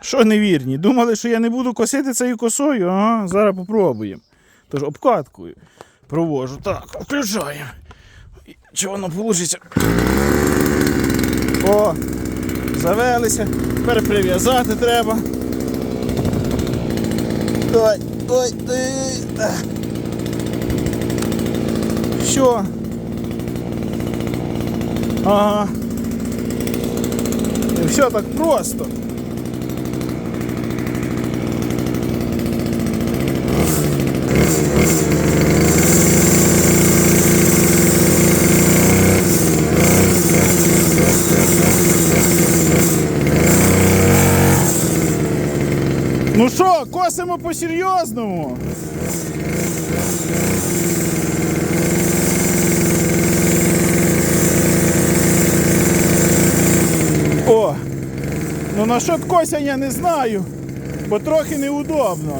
Що невірні? Думали, що я не буду косити цією косою? Ага, зараз попробуємо. Тож обкаткою провожу. Так, включаємо. Чи воно вийде? О, завелися. Тепер прив'язати треба. Ой, ой, ой. Що? Ага. Все так просто. Ну що, косимо по-серйозному? О! Ну насчет косяння не знаю, бо трохи неудобно.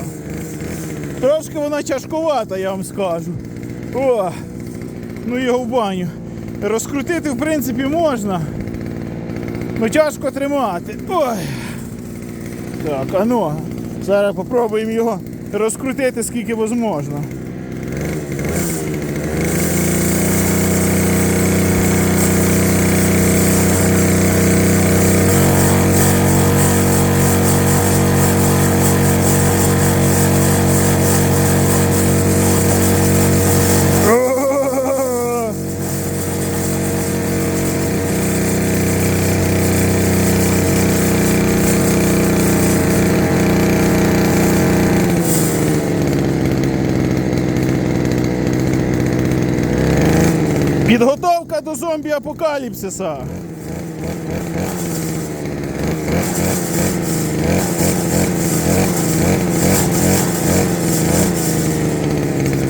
Трошки вона тяжковата, я вам скажу. О! Ну його в баню. Розкрутити в принципі можна. Ну тяжко тримати. Ой. Так, а ну, зараз попробуємо його розкрутити скільки можна. Підготовка до зомбі-апокаліпсиса.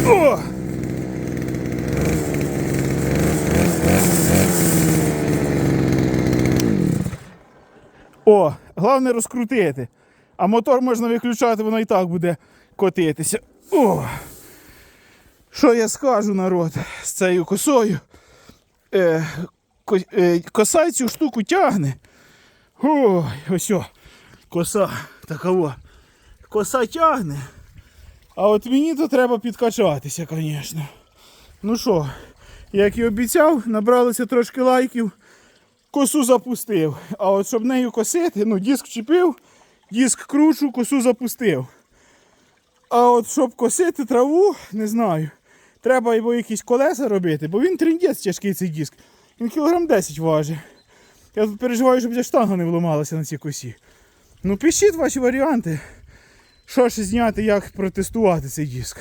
О! О, головне розкрутити. А мотор можна виключати, воно і так буде котитися. О! Що я скажу, народ, з цією косою? Е, е, коса цю штуку тягне. Ой, ось о, коса такова. Коса тягне. А от мені то треба підкачатися, звісно. Ну що, як і обіцяв, набралося трошки лайків, косу запустив. А от щоб нею косити, ну диск чіпив, диск кручу, косу запустив. А от щоб косити траву, не знаю. Треба його якісь колеса робити, бо він тріндець тяжкий цей диск. Він кілограм 10 важить. Я тут переживаю, щоб ця штанга не вламалася на цій косі. Ну пишіть ваші варіанти. Що ж зняти, як протестувати цей диск.